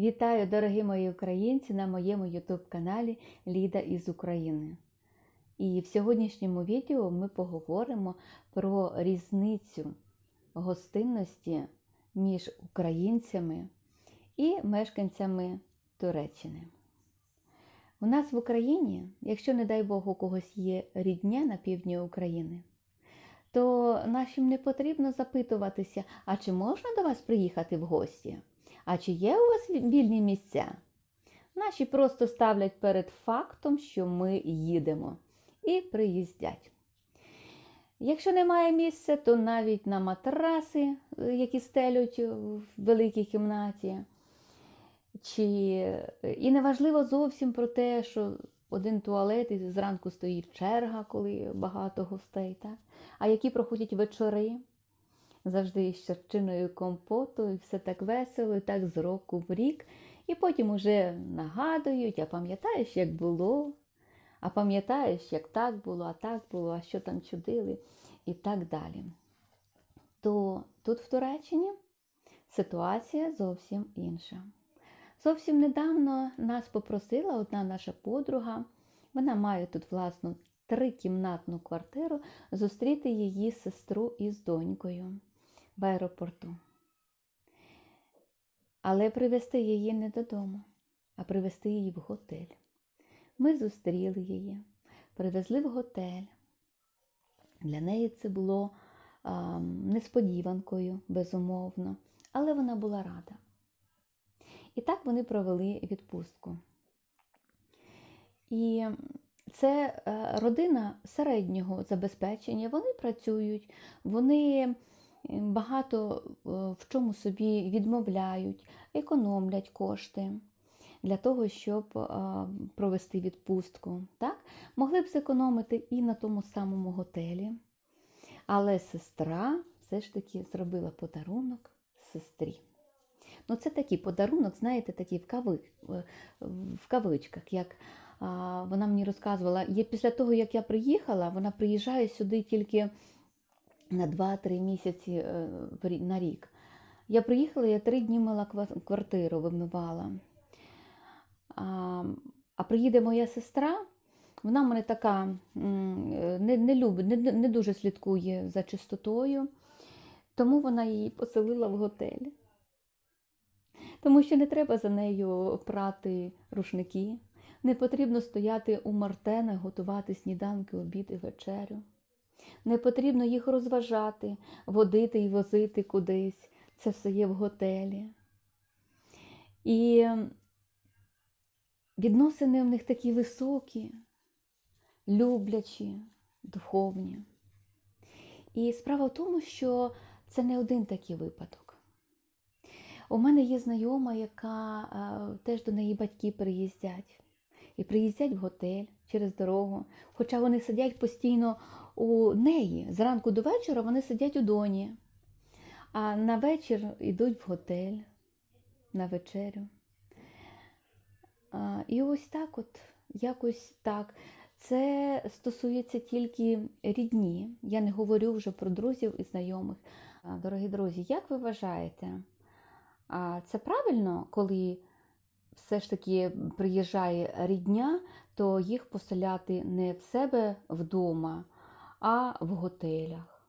Вітаю, дорогі мої українці, на моєму YouTube-каналі Ліда із України. І в сьогоднішньому відео ми поговоримо про різницю гостинності між українцями і мешканцями Туреччини. У нас в Україні, якщо, не дай Бог, у когось є рідня на півдні України, то нашим не потрібно запитуватися, а чи можна до вас приїхати в гості? А чи є у вас вільні місця? Наші просто ставлять перед фактом, що ми їдемо, і приїздять. Якщо немає місця, то навіть на матраси, які стелють в великій кімнаті. Чи... І неважливо зовсім про те, що один туалет і зранку стоїть черга, коли багато гостей, так? а які проходять вечори завжди з черчиною компоту, і все так весело, і так з року в рік. І потім уже нагадують, а пам'ятаєш, як було, а пам'ятаєш, як так було, а так було, а що там чудили, і так далі. То тут в Туреччині ситуація зовсім інша. Зовсім недавно нас попросила одна наша подруга, вона має тут власну трикімнатну квартиру, зустріти її сестру із донькою в аеропорту. Але привезти її не додому, а привезти її в готель. Ми зустріли її, привезли в готель. Для неї це було а, несподіванкою, безумовно, але вона була рада. І так вони провели відпустку. І це родина середнього забезпечення. Вони працюють, вони багато в чому собі відмовляють, економлять кошти для того, щоб провести відпустку. Так? Могли б зекономити і на тому самому готелі. Але сестра все ж таки зробила подарунок сестрі. Ну, це такий подарунок, знаєте, такий в, кави, в кавичках. як вона мені розказувала, є після того, як я приїхала, вона приїжджає сюди тільки на 2-3 місяці на рік. Я приїхала, я три дні мала квартиру, вимивала. А а приїде моя сестра, вона мене така не не любить, не, не дуже слідкує за чистотою, тому вона її поселила в готель. Тому що не треба за нею прати рушники. Не потрібно стояти у мартенах, готувати сніданки, обіди, вечерю. Не потрібно їх розважати, водити і возити кудись. Це все є в готелі. І відносини в них такі високі, люблячі, духовні. І справа в тому, що це не один такий випадок. У мене є знайома, яка теж до неї батьки приїздять і приїздять в готель через дорогу. Хоча вони сидять постійно у неї. Зранку до вечора вони сидять у доні, а на вечір йдуть в готель на вечерю. І ось так от, якось так. Це стосується тільки рідні. Я не говорю вже про друзів і знайомих. Дорогі друзі, як ви вважаєте? Це правильно, коли все ж таки приїжджає рідня, то їх поселяти не в себе вдома, а в готелях.